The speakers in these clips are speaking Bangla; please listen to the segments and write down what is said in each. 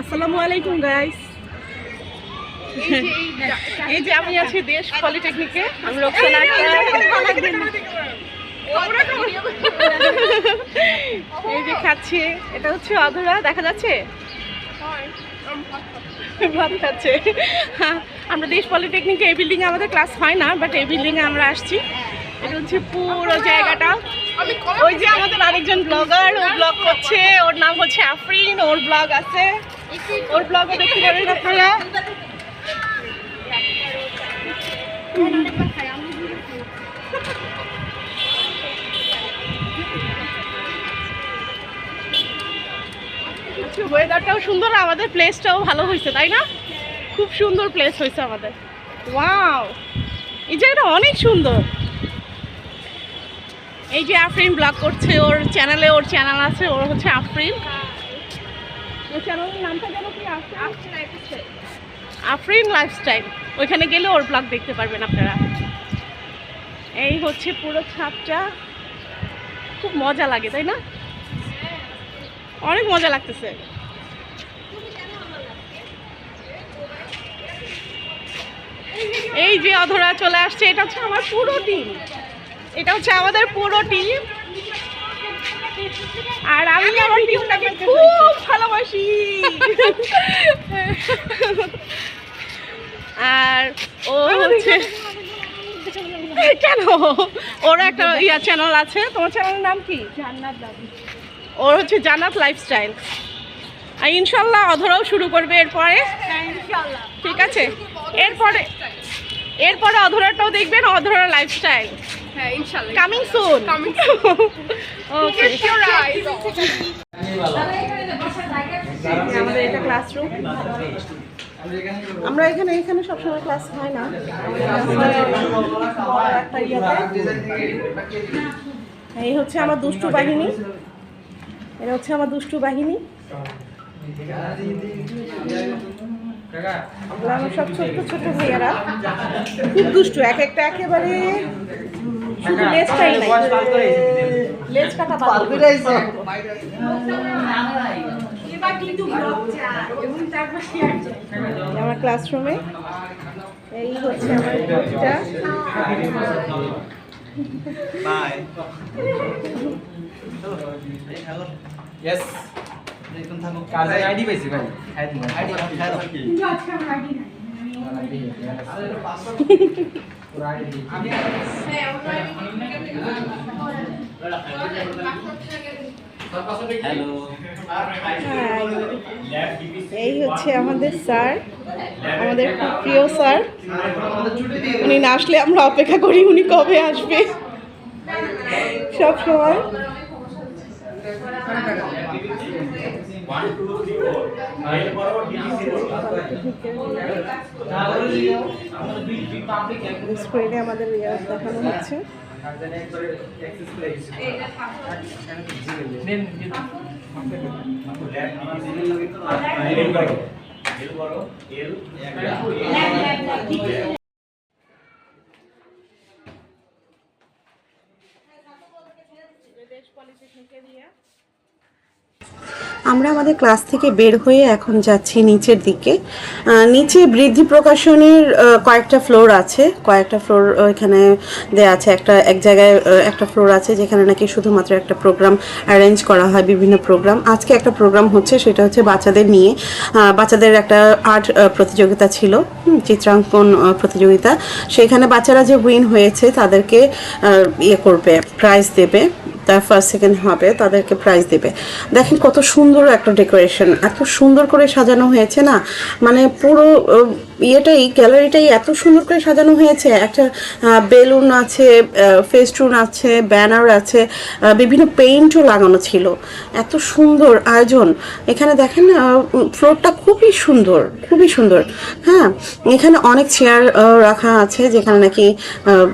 আসসালামু আলাইকুম গাইস এই যে আমি আছি দেশ পলিটেকনিকে আমি এই যে খাচ্ছে এটা হচ্ছে অধরা দেখা যাচ্ছে? ভাত খাচ্ছে। আমরা দেশ পলিটেকনিকে এই বিল্ডিংয়ে আমাদের ক্লাস হয় না বাট এই বিল্ডিংয়ে আমরা আসছি। এটা হচ্ছে পুরো জায়গাটা। ওই যে আমাদের আরেকজন ব্লগার ও ব্লগ করছে ওর নাম হচ্ছে আফরিন, ওর ব্লগ আছে। ওর ব্লগও দেখতে পারেন আপনারা। ওয়েদারটাও সুন্দর আর আমাদের প্লেসটাও ভালো হয়েছে, তাই না? খুব সুন্দর প্লেস হয়েছে আমাদের। ওয়াও এই জায়গাটা অনেক সুন্দর। এই যে আফরিন ব্লগ করছে ওর চ্যানেলে ওর চ্যানেল আছে ওর হচ্ছে আফরিন। ওর চ্যানেলের নামটা যেন কি আফরিন লাইফস্টাইল ওইখানে গেলে ওর ব্লগ দেখতে পারবেন আপনারা। এই হচ্ছে পুরো ছাদটা খুব মজা লাগে তাই না? অনেক মজা লাগতেছে। এই যে অধরা চলে আসছে এটা হচ্ছে আমার পুরো টিম এটা হচ্ছে আমাদের পুরো টিম আর আমি আমার টিমটাকে খুব ভালোবাসি। আর ও হচ্ছে কেন? ওর একটা ইয়া চ্যানেল আছে। তোমার চ্যানেলের নাম কি? জান্নাত ওর হচ্ছে জানাত লাইফস্টাইল আর ইনশাল্লাহ অধরাও শুরু করবে এরপরে। হ্যাঁ ঠিক আছে। এরপরে এরপরে অধরাটাও দেখবেন অধরা লাইফস্টাইল হ্যাঁ ইনশাআল্লাহ কামিং সুন Coming ওকে আমাদের এটা ক্লাসরুম আমরা এখানে এখানে সবসময় ক্লাস হয় না। এই হচ্ছে আমার দুষ্টু বাহিনী। এটা হচ্ছে আমার দুষ্টু বাহিনী। আমার সব ছোট্ট ছোট্ট ভাইয়ারা। খুব দুষ্টু এক একটা একেবারে শুধু লেজটাই নাই। লেজ কাটা আমার ক্লাসরুমে এই হচ্ছে আমার বইটা ইয়েস দেখুন থাকুক কাজের আইডি পাইছি ভাই? খাই দিন আইডি খাই দাও কি? হ্যালো। হ্যাঁ, এই হচ্ছে আমাদের স্যার আমাদের খুব প্রিয় স্যার। উনি না আসলে আমরা অপেক্ষা করি উনি কবে আসবে? সব সময়। স্ক্রিনে আমাদের ইয়ে দেখানো হচ্ছে। আমরা আমাদের ক্লাস থেকে বের হয়ে এখন যাচ্ছি নিচের দিকে। নিচে বৃদ্ধি প্রকাশনীর কয়েকটা ফ্লোর আছে। কয়েকটা ফ্লোর এখানে দেওয়া আছে একটা, এক জায়গায় একটা ফ্লোর আছে যেখানে নাকি শুধুমাত্র একটা প্রোগ্রাম অ্যারেঞ্জ করা হয়, বিভিন্ন প্রোগ্রাম আজকে একটা প্রোগ্রাম হচ্ছে, সেটা হচ্ছে বাচ্চাদের নিয়ে। বাচ্চাদের একটা আর্ট প্রতিযোগিতা ছিল চিত্রাঙ্কন প্রতিযোগিতা। সেখানে বাচ্চারা যে উইন হয়েছে, তাদেরকে ইয়ে করবে প্রাইজ দেবে। তার ফার্স্ট সেকেন্ড হবে, তাদেরকে প্রাইজ দেবে। দেখেন কত সুন্দর একটা ডেকোরেশন এত সুন্দর করে সাজানো হয়েছে না? মানে পুরো ইয়েটাই গ্যালারিটাই এত সুন্দর করে সাজানো হয়েছে। একটা বেলুন আছে ফেস্টুন আছে ব্যানার আছে বিভিন্ন পেইন্টও লাগানো ছিল। এত সুন্দর আয়োজন। এখানে দেখেন ফ্লোরটা খুবই সুন্দর খুবই সুন্দর। হ্যাঁ এখানে অনেক চেয়ার রাখা আছে, যেখানে নাকি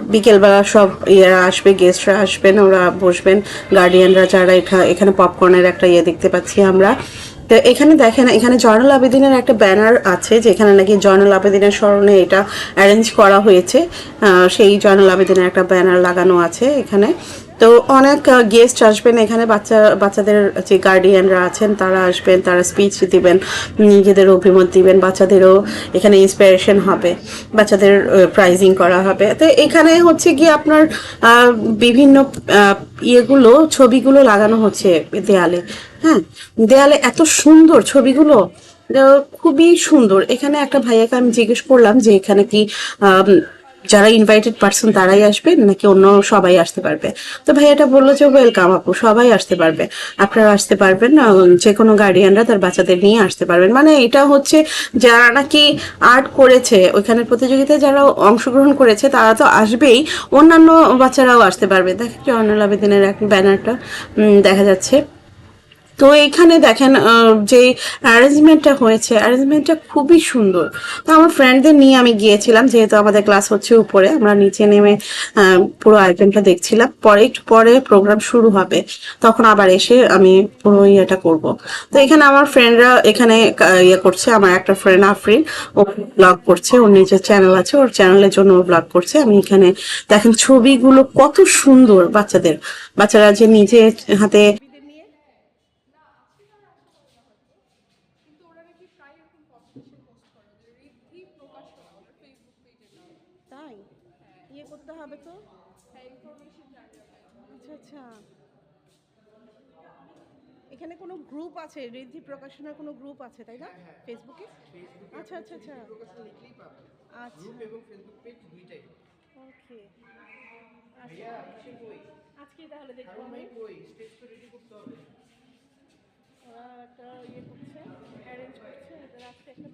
বিকেলবেলা সব ইয়েরা আসবে গেস্টরা আসবেন, ওরা বসবেন। গার্ডিয়ানরা যারা এখা- এখানে পপকর্নের একটা ইয়ে দেখতে পাচ্ছি আমরা। তো এখানে দেখেন, এখানে জয়নুল আবেদিনের একটা ব্যানার আছে, যেখানে নাকি জয়নুল আবেদিনের স্মরণে এটা অ্যারেঞ্জ করা হয়েছে। সেই জয়নুল আবেদিনের একটা ব্যানার লাগানো আছে এখানে। তো অনেক গেস্ট আসবেন এখানে। বাচ্চা, বাচ্চাদের যে গার্ডিয়ানরা আছেন, তারা আসবেন, তারা স্পিচ দিবেন, নিজেদের অভিমত দিবেন, বাচ্চাদেরও এখানে ইন্সপিরেশন হবে, বাচ্চাদের প্রাইজিং করা হবে। তো এখানে হচ্ছে গিয়ে আপনার বিভিন্ন ইয়েগুলো, ছবিগুলো লাগানো হচ্ছে দেয়ালে। হ্যাঁ দেয়ালে এত সুন্দর ছবিগুলো খুবই সুন্দর। এখানে একটা ভাইয়াকে আমি জিজ্ঞেস করলাম যে এখানে কি যারা ইনভাইটেড পার্সন তারাই আসবে, নাকি অন্য সবাই আসতে পারবে? তো ভাইয়াটা বলল যে ওয়েলকাম আপু, সবাই আসতে পারবে। আপনারা আসতে পারবেন যে কোনো গার্ডিয়ানরা তার বাচ্চাদের নিয়ে আসতে পারবেন। মানে এটা হচ্ছে যারা নাকি আর্ট করেছে ওইখানে প্রতিযোগিতায় যারা অংশগ্রহণ করেছে, তারা তো আসবেই, অন্যান্য বাচ্চারাও আসতে পারবে। দেখেন জয়নুল আবেদিনের এক ব্যানারটা দেখা যাচ্ছে। তো এখানে দেখেন যে অ্যারেঞ্জমেন্টটা হয়েছে অ্যারেঞ্জমেন্টটা খুবই সুন্দর। তো আমার ফ্রেন্ডদের নিয়ে আমি গিয়েছিলাম, যেহেতু আমাদের ক্লাস হচ্ছে উপরে, আমরা নিচে নেমে পুরো আয়োজনটা দেখছিলাম। পরে একটু পরে প্রোগ্রাম শুরু হবে, তখন আবার এসে আমি পুরো ইয়েটা করব। তো এখানে আমার ফ্রেন্ডরা এখানে ইয়ে করছে, আমার একটা ফ্রেন্ড আফরিন, ও ব্লগ করছে, ওর নিজের চ্যানেল আছে, ওর চ্যানেলের জন্য ও ব্লগ করছে। আমি এখানে দেখেন, ছবিগুলো কত সুন্দর বাচ্চাদের। বাচ্চারা যে নিজে হাতে করতে হবে তো? আচ্ছা আচ্ছা। এখানে কোনো গ্রুপ আছে? ঋদ্ধি প্রকাশনের কোনো গ্রুপ আছে তাই না? ফেসবুকে আচ্ছা আচ্ছা আচ্ছা। আচ্ছা। এবং ফেসবুক পেজ দুইটাই। ওকে আজকে তাহলে দেখব আমি। ওই স্টেজ তো রেডি করতে হবে।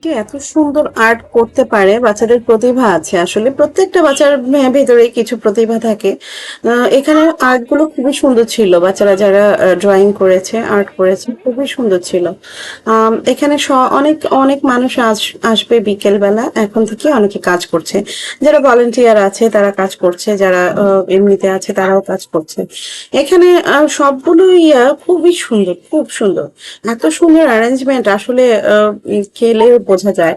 কে এত সুন্দর আর্ট করতে পারে, বাচ্চাদের প্রতিভা আছে আসলে। প্রত্যেকটা বাচ্চার ভে- ভেতরেই কিছু প্রতিভা থাকে। এখানে আর্টগুলো খুবই সুন্দর ছিল। বাচ্চারা যারা ড্রয়িং করেছে আর্ট করেছে, খুবই সুন্দর ছিল। এখানে অনেক অনেক মানুষ আস- আসবে বিকেল বেলা এখন থেকে অনেকে কাজ করছে। যারা ভলেন্টিয়ার আছে, তারা কাজ করছে। যারা এমনিতে আছে, তারাও কাজ করছে। এখানে সবগুলো ইয়া খুবই সুন্দর, খুব সুন্দর। এত সুন্দর অ্যারেঞ্জমেন্ট আসলে খেলে বোঝা যায়।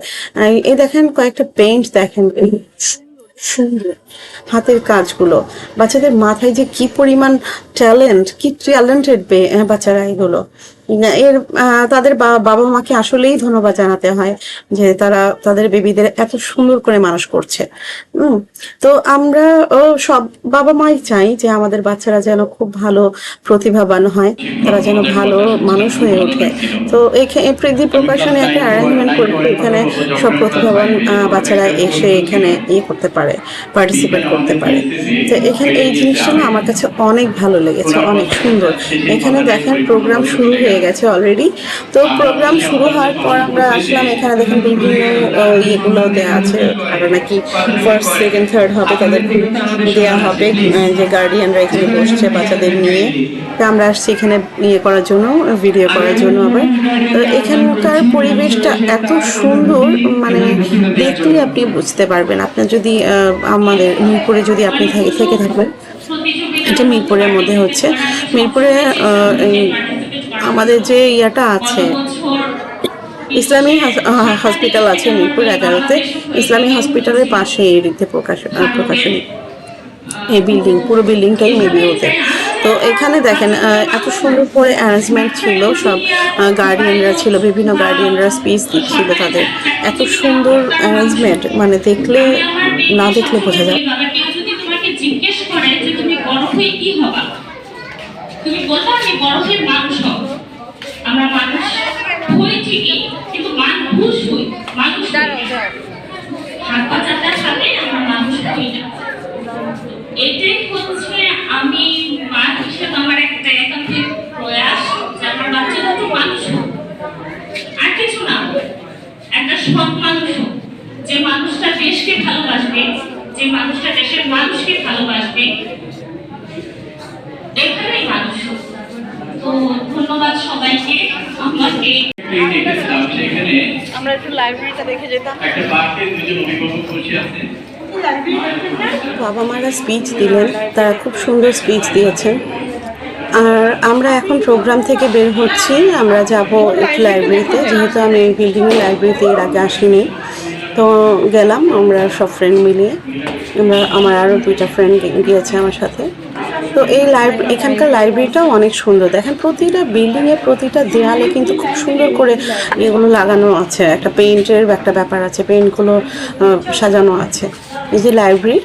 এই দেখেন কয়েকটা পেইন্ট দেখেন। হাতের কাজগুলো। বাচ্চাদের মাথায় যে কি পরিমাণ ট্যালেন্ট কি ট্যালেন্টেড বাচ্চারা এগুলো। এর তাদের বাবা মাকে আসলেই ধন্যবাদ জানাতে হয় যে তারা তাদের বেবিদের এত সুন্দর করে মানুষ করছে। তো আমরা সব বাবা মাই চাই যে আমাদের বাচ্চারা যেন খুব ভালো প্রতিভাবান হয়, তারা যেন ভালো মানুষ হয়ে ওঠে। তো প্রীতি প্রকাশনে একটা অ্যারেঞ্জমেন্ট করতে এখানে সব প্রতিভাবান বাচ্চারা এসে এখানে ইয়ে করতে পারে পার্টিসিপেট করতে পারে। তো এখানে এই জিনিসটা আমার কাছে অনেক ভালো লেগেছে, অনেক সুন্দর। এখানে দেখেন প্রোগ্রাম শুরু হয়ে গেছে অলরেডি তো প্রোগ্রাম শুরু হওয়ার পর আমরা আসলাম, এখানে দেখেন বিভিন্ন ইয়েগুলো দেওয়া আছে। আর নাকি ফার্স্ট সেকেন্ড থার্ড হবে, তাদের দেওয়া হবে যে গার্ডিয়ানরা এখানে বসছে বাচ্চাদের নিয়ে। তো আমরা আসছি এখানে ইয়ে করার জন্য ভিডিও করার জন্য আবার। তো এখানকার পরিবেশটা এত সুন্দর মানে দেখলে আপনি বুঝতে পারবেন। আপনার যদি আমাদের মিরপুরে যদি আপনি থেকে থেকে থাকবেন এটা মিরপুরের মধ্যে হচ্ছে। মিরপুরে আমাদের যে ইয়াটা আছে, ইসলামী হসপিটাল আছে মিরপুর এগারোতে। ইসলামী হসপিটালের পাশে এই প্রকাশ প্রকাশনী। এই বিল্ডিং, পুরো বিল্ডিংটাই মেবি ওদের। তো এখানে দেখেন এত সুন্দর করে অ্যারেঞ্জমেন্ট ছিল, সব গার্ডিয়ানরা ছিল, বিভিন্ন গার্ডিয়ানরা স্পিচ দিচ্ছিল তাদের। এত সুন্দর অ্যারেঞ্জমেন্ট মানে দেখলে, না দেখলে বোঝা যায়। জিজ্ঞেস করে যে তুমি বড় হয়ে কি হবা, তুমি বলবা আমি বড় হয়ে মানুষ আমরা মানুষ হই ঠিকই কিন্তু মানুষ হই মানুষ হাত পা চাটার সাথে আমরা মানুষ হই না। এটাই হচ্ছে আমি মা হিসেবে আমার একটা একান্তিক প্রয়াস যে আমার বাচ্চা দুটো মানুষ হোক আর কিছু না একটা সৎ মানুষ হোক যে মানুষটা দেশকে ভালোবাসবে যে মানুষটা দেশের মানুষকে ভালোবাসবে এখানেই মানুষ হোক। তো ধন্যবাদ সবাইকে। আমাকে আমরা একটু লাইব্রেরিটা দেখে যেতাম। একটা দুজন অভিভাবক বসে আছে। বাবা মারা স্পিচ দিলেন তারা খুব সুন্দর স্পিচ দিয়েছেন। আর আমরা এখন প্রোগ্রাম থেকে বের হচ্ছি আমরা যাব একটু লাইব্রেরিতে যেহেতু আমি এই বিল্ডিংয়ের লাইব্রেরিতে এর আগে আসিনি। তো গেলাম আমরা সব ফ্রেন্ড মিলিয়ে। আমরা আমার আরও দুইটা ফ্রেন্ড গিয়েছে আমার সাথে। তো এই লাইব্রেরি এখানকার লাইব্রেরিটাও অনেক সুন্দর। দেখেন, প্রতিটা বিল্ডিং এর প্রতিটা দেয়ালে কিন্তু খুব সুন্দর করে এগুলো লাগানো আছে। একটা পেইন্টের একটা ব্যাপার আছে পেইন্টগুলো সাজানো আছে। এই যে লাইব্রেরি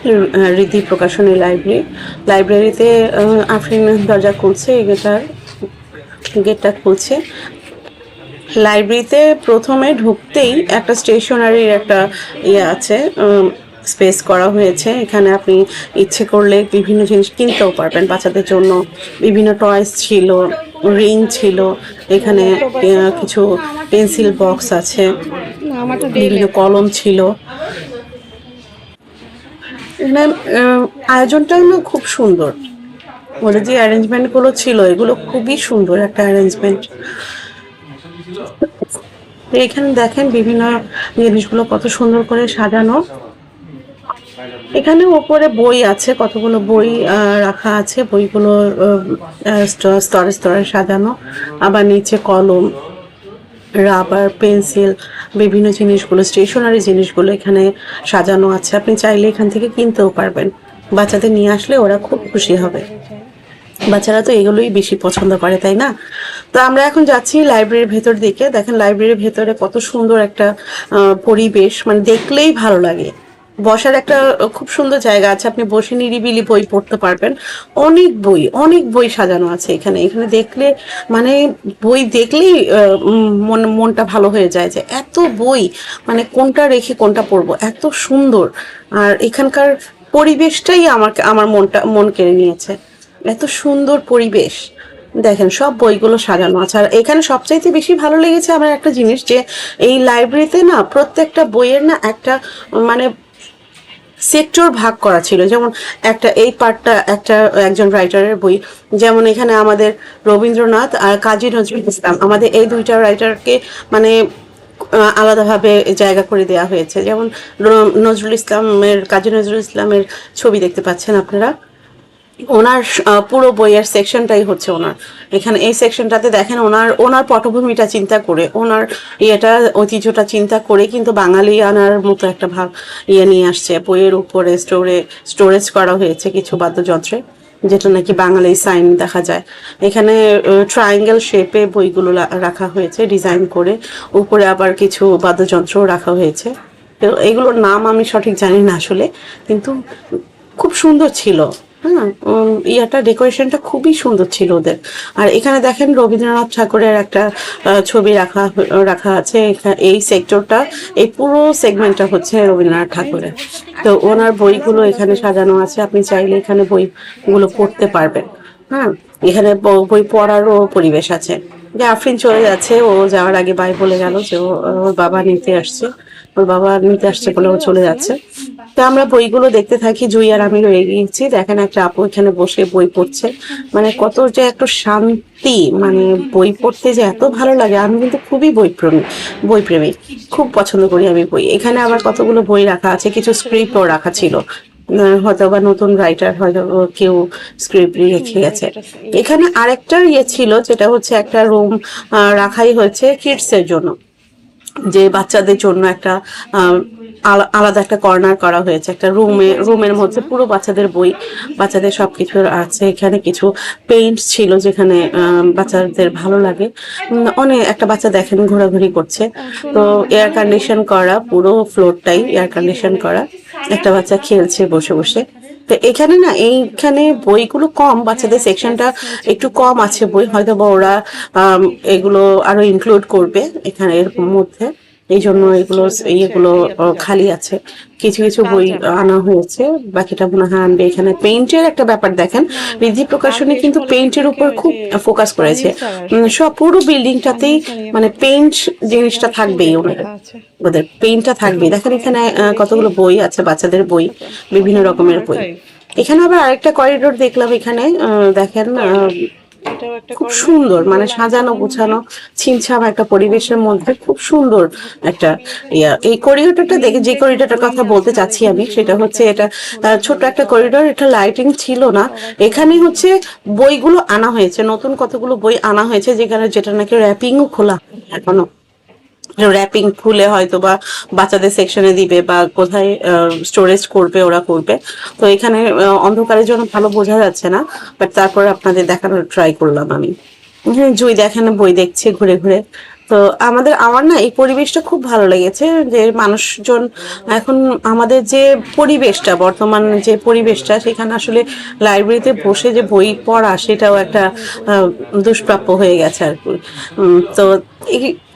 রিদ্ধি প্রকাশনী লাইব্রেরি লাইব্রেরিতে আফরিন দরজা খুলছে এটার গেটটা খুলছে। লাইব্রেরিতে প্রথমে ঢুকতেই একটা স্টেশনারির একটা ইয়ে আছে স্পেস করা হয়েছে। এখানে আপনি ইচ্ছে করলে বিভিন্ন জিনিস কিনতেও পারবেন বাচ্চাদের জন্য। বিভিন্ন টয়েস ছিল রিং ছিল এখানে কিছু পেন্সিল বক্স আছে বিভিন্ন কলম ছিল। আহ, আয়োজনটাও খুব সুন্দর। ওদের যে অ্যারেঞ্জমেন্টগুলো ছিল এগুলো খুবই সুন্দর একটা অ্যারেঞ্জমেন্ট এখানে দেখেন বিভিন্ন জিনিসগুলো কত সুন্দর করে সাজানো। এখানে ওপরে বই আছে, কতগুলো বই রাখা আছে। বইগুলো স্তরে স্তরে সাজানো। আবার নিচে কলম, রাবার, পেন্সিল, বিভিন্ন জিনিসগুলো, স্টেশনারি জিনিসগুলো এখানে সাজানো আছে। আপনি চাইলে এখান থেকে কিনতেও পারবেন। বাচ্চাদের নিয়ে আসলে ওরা খুব খুশি হবে। বাচ্চারা তো এগুলোই বেশি পছন্দ করে, তাই না? তো আমরা এখন যাচ্ছি লাইব্রেরির ভেতর দিকে। দেখেন লাইব্রেরির ভেতরে কত সুন্দর একটা পরিবেশ। মানে দেখলেই ভালো লাগে। বসার একটা খুব সুন্দর জায়গা আছে, আপনি বসে নিরিবিলি বই পড়তে পারবেন। অনেক বই অনেক বই সাজানো আছে এখানে। এখানে দেখলে মানে বই দেখলেই মন, মনটা ভালো হয়ে যায় যে এত বই মানে কোনটা রেখে কোনটা পড়ব, এত সুন্দর। আর এখানকার পরিবেশটাই আমার আমার মনটা, মন কেড়ে নিয়েছে। এত সুন্দর পরিবেশ। দেখেন, সব বইগুলো সাজানো আছে। আর এখানে সবচাইতে বেশি ভালো লেগেছে আমার একটা জিনিস যে, এই লাইব্রেরিতে না প্রত্যেকটা বইয়ের না একটা মানে সেক্টর ভাগ করা ছিল। যেমন একটা, এই পার্টটা একটা, একজন রাইটারের বই। যেমন এখানে আমাদের রবীন্দ্রনাথ আর কাজী নজরুল ইসলাম। আমাদের এই দুইটা রাইটারকে মানে আলাদাভাবে জায়গা করে দেওয়া হয়েছে। যেমন নজরুল ইসলামের, কাজী নজরুল ইসলামের ছবি দেখতে পাচ্ছেন আপনারা। ওনার পুরো বইয়ের সেকশনটাই হচ্ছে ওনার। এখানে এই সেকশনটাতে দেখেন ওনার ওনার পটভূমিটা চিন্তা করে, ওনার ইয়েটা, ঐতিহ্যটা চিন্তা করে কিন্তু বাঙালি আনার মতো একটা ভাব ইয়ে নিয়ে আসছে। বইয়ের উপরে স্টোরে স্টোরেজ করা হয়েছে কিছু বাদ্যযন্ত্রে, যেটা নাকি বাঙালি সাইন দেখা যায়। এখানে ট্রায়াঙ্গেল শেপে বইগুলো রাখা হয়েছে ডিজাইন করে। উপরে আবার কিছু বাদ্যযন্ত্রও রাখা হয়েছে। এগুলোর নাম আমি সঠিক জানি না আসলে, কিন্তু খুব সুন্দর ছিল। হ্যাঁ ইয়াটা ডেকোরেশনটা খুবই সুন্দর ছিল ওদের। আর এখানে দেখেন রবীন্দ্রনাথ ঠাকুরের একটা ছবি রাখা রাখা আছে। এই সেক্টরটা এই পুরো সেগমেন্টটা হচ্ছে রবীন্দ্রনাথ ঠাকুরের। তো ওনার বইগুলো এখানে সাজানো আছে। আপনি চাইলে এখানে বইগুলো পড়তে পারবেন। হ্যাঁ এখানে বই পড়ারও পরিবেশ আছে। যে আফরিন চলে যাচ্ছে। ও যাওয়ার আগে বাই বলে গেল যে ওর বাবা নিতে আসছে। ওর বাবা নিতে আসছে বলে ও চলে যাচ্ছে। তো আমরা বইগুলো দেখতে থাকি, জুই আর আমি রয়ে গিয়েছি। দেখেন একটা আপু এখানে বসে বই পড়ছে। মানে কত যে একটা শান্তি মানে বই পড়তে যে এত ভালো লাগে। আমি কিন্তু খুবই বই প্রেমী বই প্রেমী খুব পছন্দ করি আমি বই। এখানে আবার কতগুলো বই রাখা আছে, কিছু স্ক্রিপ্টও রাখা ছিল। হয়তো বা নতুন রাইটার হয়তো কেউ স্ক্রিপ্ট রেখে গেছে। এখানে আরেকটা ইয়ে ছিল, যেটা হচ্ছে একটা রুম রাখাই হয়েছে কিডসের জন্য। যে বাচ্চাদের জন্য একটা আলাদা একটা কর্নার করা হয়েছে একটা রুমে রুমের মধ্যে পুরো বাচ্চাদের বই বাচ্চাদের সবকিছু আছে। এখানে কিছু পেইন্ট ছিল যেখানে বাচ্চাদের ভালো লাগে। অনেক একটা বাচ্চা দেখেন ঘোরাঘুরি করছে। তো এয়ার কন্ডিশন করা পুরো ফ্লোরটাই এয়ার কন্ডিশন করা। একটা বাচ্চা খেলছে বসে বসে। তো এখানে না এইখানে বইগুলো কম বাচ্চাদের সেকশনটা একটু কম আছে বই। হয়তো বা ওরা এগুলো আরও ইনক্লুড করবে এখানে এর মধ্যে। এই জন্য এগুলো ইয়েগুলো খালি আছে। কিছু কিছু বই আনা হয়েছে, বাকিটা মনে হয় আনবে। এখানে পেইন্টের একটা ব্যাপার দেখেন। রিদ্ধি প্রকাশনী কিন্তু পেইন্টের উপর খুব ফোকাস করেছে। সব পুরো বিল্ডিংটাতেই মানে পেইন্ট জিনিসটা থাকবেই ওনাদের ওদের পেইন্টটা থাকবে দেখেন এখানে কতগুলো বই আছে, বাচ্চাদের বই, বিভিন্ন রকমের বই। এখানে আবার আরেকটা করিডোর দেখলাম এখানে। দেখেন খুব সুন্দর মানে সাজানো গোছানো ছিমছাম একটা পরিবেশের মধ্যে খুব সুন্দর একটা ইয়া। এই করিডোরটা দেখে যে করিডোরটার কথা বলতে চাচ্ছি আমি সেটা হচ্ছে এটা ছোট একটা করিডোর এটা লাইটিং ছিল না। এখানে হচ্ছে বইগুলো আনা হয়েছে নতুন কতগুলো বই আনা হয়েছে যেখানে যেটা নাকি র্যাপিংও খোলা এখনও। র্যাপিং খুলে হয়তো বা বাচ্চাদের সেকশনে দিবে বা কোথায় স্টোরেজ করবে, ওরা করবে। তো এখানে অন্ধকারের জন্য ভালো বোঝা যাচ্ছে না বাট তারপর আপনাদের দেখানোর ট্রাই করলাম আমি। জুই দেখেন, বই দেখছে ঘুরে ঘুরে। তো আমাদের, আমার না এই পরিবেশটা খুব ভালো লেগেছে, যে মানুষজন এখন আমাদের যে পরিবেশটা, বর্তমান যে পরিবেশটা, সেখানে আসলে লাইব্রেরিতে বসে যে বই পড়া, সেটাও একটা দুষ্প্রাপ্য হয়ে গেছে আর কি। তো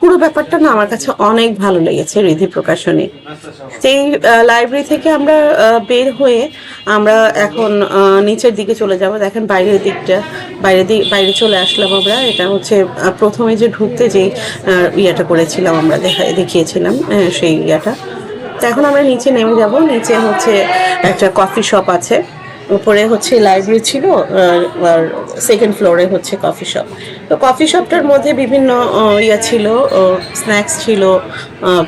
পুরো ব্যাপারটা না আমার কাছে অনেক ভালো লেগেছে রিধি প্রকাশনী। সেই লাইব্রেরি থেকে আমরা বের হয়ে আমরা এখন নিচের দিকে চলে যাব। দেখেন বাইরের দিকটা বাইরে দিক, বাইরে চলে আসলাম আমরা। এটা হচ্ছে প্রথমে যে ঢুকতে যে ইয়েটা করেছিলাম আমরা, দেখা দেখিয়েছিলাম সেই ইয়েটা। তো এখন আমরা নিচে নেমে যাব। নিচে হচ্ছে একটা কফি শপ আছে। উপরে হচ্ছে লাইব্রেরি ছিল, আর সেকেন্ড ফ্লোরে হচ্ছে কফি শপ তো কফি শপটার মধ্যে বিভিন্ন ইয়ে ছিল স্ন্যাক্স ছিল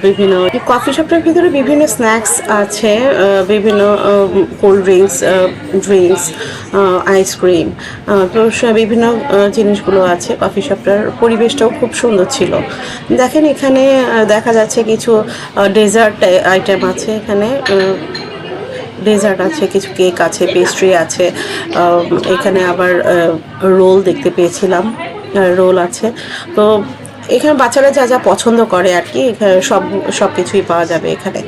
বিভিন্ন কফি শপটার ভিতরে বিভিন্ন স্ন্যাক্স আছে বিভিন্ন কোল্ড ড্রিঙ্কস ড্রিঙ্কস আইসক্রিম তো বিভিন্ন জিনিসগুলো আছে কফি শপটার পরিবেশটাও খুব সুন্দর ছিল। দেখেন এখানে দেখা যাচ্ছে কিছু ডেজার্ট আইটেম আছে এখানে ডেজার্ট আছে, কিছু কেক আছে পেস্ট্রি আছে এখানে আবার রোল দেখতে পেয়েছিলাম রোল আছে। তো এখানে বাচ্চারা যা যা পছন্দ করে আর কি সব সব কিছুই পাওয়া যাবে এখানে।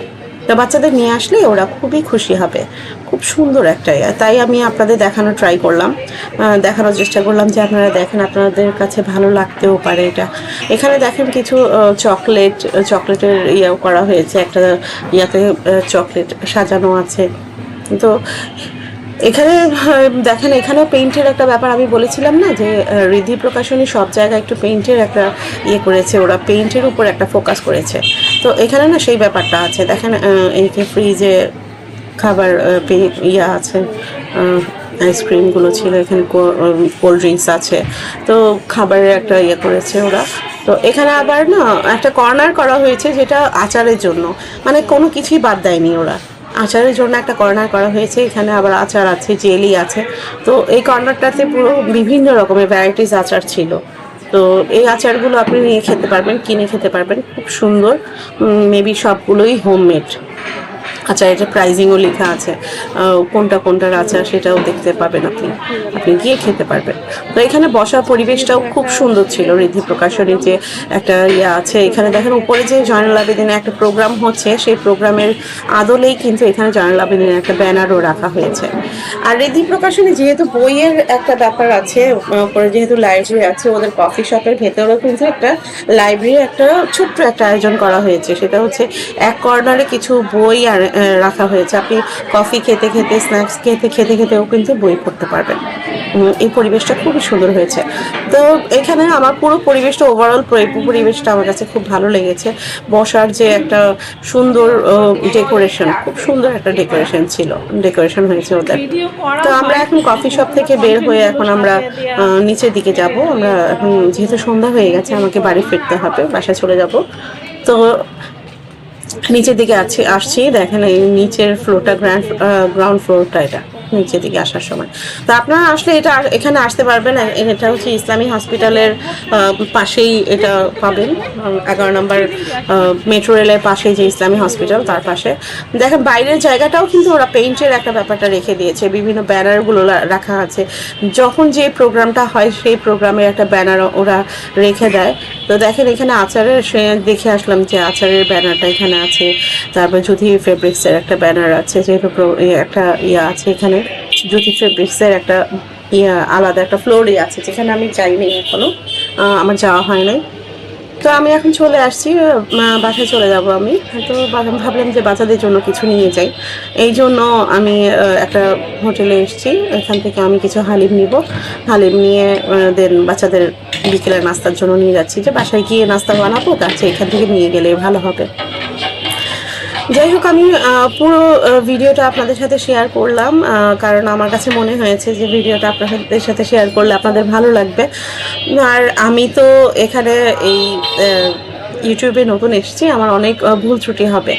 তো বাচ্চাদের নিয়ে আসলে ওরা খুবই খুশি হবে। খুব সুন্দর একটা ইয়া। তাই আমি আপনাদের দেখানো ট্রাই করলাম। দেখানোর চেষ্টা করলাম যে আপনারা দেখেন, আপনাদের কাছে ভালো লাগতেও পারে এটা। এখানে দেখেন কিছু চকলেট চকলেটের ইয়েও করা হয়েছে। একটা ইয়াতে চকলেট সাজানো আছে। তো এখানে আহ, দেখেন এখানেও পেইন্টের একটা ব্যাপার আমি বলেছিলাম না যে রিদ্ধি প্রকাশনী সব জায়গায় একটু পেইন্টের একটা ইয়ে করেছে ওরা পেইন্টের উপর একটা ফোকাস করেছে। তো এখানে না সেই ব্যাপারটা আছে দেখেন এই ফ্রিজে খাবার ইয়ে আছে আইসক্রিমগুলো ছিল এখানে কোল্ড ড্রিঙ্কস আছে তো খাবারের একটা ইয়ে করেছে ওরা। তো এখানে আবার না একটা কর্নার করা হয়েছে যেটা আচারের জন্য। মানে কোনো কিছুই বাদ দেয়নি ওরা। আচারের জন্য একটা কর্নার করা হয়েছে। এখানে আবার আচার আছে, জেলি আছে। তো এই কর্নারটাতে পুরো বিভিন্ন রকমের ভ্যারাইটিস আচার ছিল। তো এই আচারগুলো আপনি নিয়ে খেতে পারবেন, কিনে খেতে পারবেন। খুব সুন্দর। মেবি সবগুলোই হোমমেড আচ্ছা এটা প্রাইজিংও লেখা আছে। কোনটা কোনটার আচার সেটাও দেখতে পাবেন আপনি। আপনি গিয়ে খেতে পারবেন। তো এখানে বসার পরিবেশটাও খুব সুন্দর ছিল রিদ্ধি প্রকাশনী যে একটা ইয়ে আছে। এখানে দেখেন, উপরে যে জয়নাল আবেদিনে একটা প্রোগ্রাম হচ্ছে, সেই প্রোগ্রামের আদলেই কিন্তু এখানে জয়নাল আবেদিনের একটা ব্যানারও রাখা হয়েছে। আর রিদ্ধি প্রকাশনী যেহেতু বইয়ের একটা ব্যাপার আছে উপরে যেহেতু লাইব্রেরি আছে, ওদের কফি শপের ভেতরেও কিন্তু একটা লাইব্রেরি একটা ছোট্ট একটা আয়োজন করা হয়েছে। সেটা হচ্ছে এক কর্নারে কিছু বই আর রাখা হয়েছে। আপনি কফি খেতে খেতে স্ন্যাক্স খেতে খেতে খেতেও কিন্তু বই পড়তে পারবেন। এই পরিবেশটা খুবই সুন্দর হয়েছে। তো এখানে আমার পুরো পরিবেশটা ওভারঅল পরিবেশটা আমার কাছে খুব ভালো লেগেছে। বসার যে একটা সুন্দর ডেকোরেশন খুব সুন্দর একটা ডেকোরেশন ছিল। ডেকোরেশন হয়েছে ওদের। তো আমরা এখন কফি শপ থেকে বের হয়ে এখন আমরা নিচের দিকে যাব। আমরা এখন, যেহেতু সন্ধ্যা হয়ে গেছে, আমাকে বাড়ি ফিরতে হবে, বাসায় চলে যাব। তো নিচের দিকে আসছি দেখেন এই নিচের ফ্লোরটা গ্রাউন্ড গ্রাউন্ড ফ্লোরটা এটা। নিচের দিকে আসার সময়। তো আপনারা আসলে এটা এখানে আসতে পারবেন। এটা হচ্ছে ইসলামী হসপিটালের পাশেই এটা পাবেন। এগারো নম্বর মেট্রো রেলের পাশেই যে ইসলামী হসপিটাল, তার পাশে। দেখেন, বাইরের জায়গাটাও কিন্তু ওরা পেইন্টের একটা ব্যাপারটা রেখে দিয়েছে। বিভিন্ন ব্যানারগুলো রাখা আছে। যখন যে প্রোগ্রামটা হয়, সেই প্রোগ্রামের একটা ব্যানার ওরা রেখে দেয়। তো দেখেন, এখানে আচারের, সে দেখে আসলাম যে আচারের ব্যানারটা এখানে আছে। তারপর জ্যোতি ফেব্রিক্সের একটা ব্যানার আছে, যেহেতু একটা ইয়ে আছে এখানে। জ্যোতি ফেব্রিক্সের একটা আলাদা একটা ফ্লোরই আছে যেখানে আমি যাইনি এখনও। আহ, আমার যাওয়া হয় নাই। তো আমি এখন চলে আসছি বাসায় চলে যাব আমি। তো ভাবলাম যে বাচ্চাদের জন্য কিছু নিয়ে যাই। এই জন্য আমি একটা হোটেলে এসেছি। এখান থেকে আমি কিছু হালিম নিব। হালিম নিয়ে দেন বাচ্চাদের বিকেলের নাস্তার জন্য নিয়ে যাচ্ছি। যে বাসায় গিয়ে নাস্তা বানাবো তার চেয়ে এখান থেকে নিয়ে গেলে ভালো হবে। যাই হোক আমি পুরো ভিডিওটা আপনাদের সাথে শেয়ার করলাম কারণ আমার কাছে মনে হয়েছে যে ভিডিওটা আপনাদের সাথে শেয়ার করলে আপনাদের ভালো লাগবে। আর আমি তো এখানে এই ইউটিউবে নতুন এসেছি, আমার অনেক ভুল ত্রুটি হবে।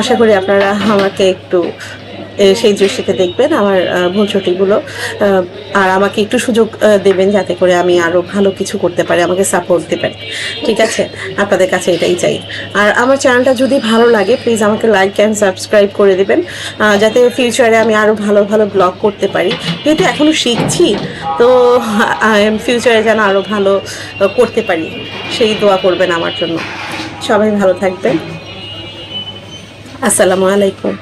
আশা করি আপনারা আমাকে একটু সেই দৃষ্টিতে দেখবেন আমার ভুল আহ, আর আমাকে একটু সুযোগ দেবেন যাতে করে আমি আরও ভালো কিছু করতে পারি আমাকে সাপোর্ট দেবেন। ঠিক আছে? আপনাদের কাছে এটাই চাই। আর আমার চ্যানেলটা যদি ভালো লাগে প্লিজ আমাকে লাইক অ্যান্ড সাবস্ক্রাইব করে দেবেন। যাতে ফিউচারে আমি আরও ভালো ভালো ব্লগ করতে পারি। যেহেতু এখনও শিখছি তো ফিউচারে যেন আরও ভালো করতে পারি। সেই দোয়া করবেন আমার জন্য। সবাই ভালো থাকবেন। আসসালামু আলাইকুম।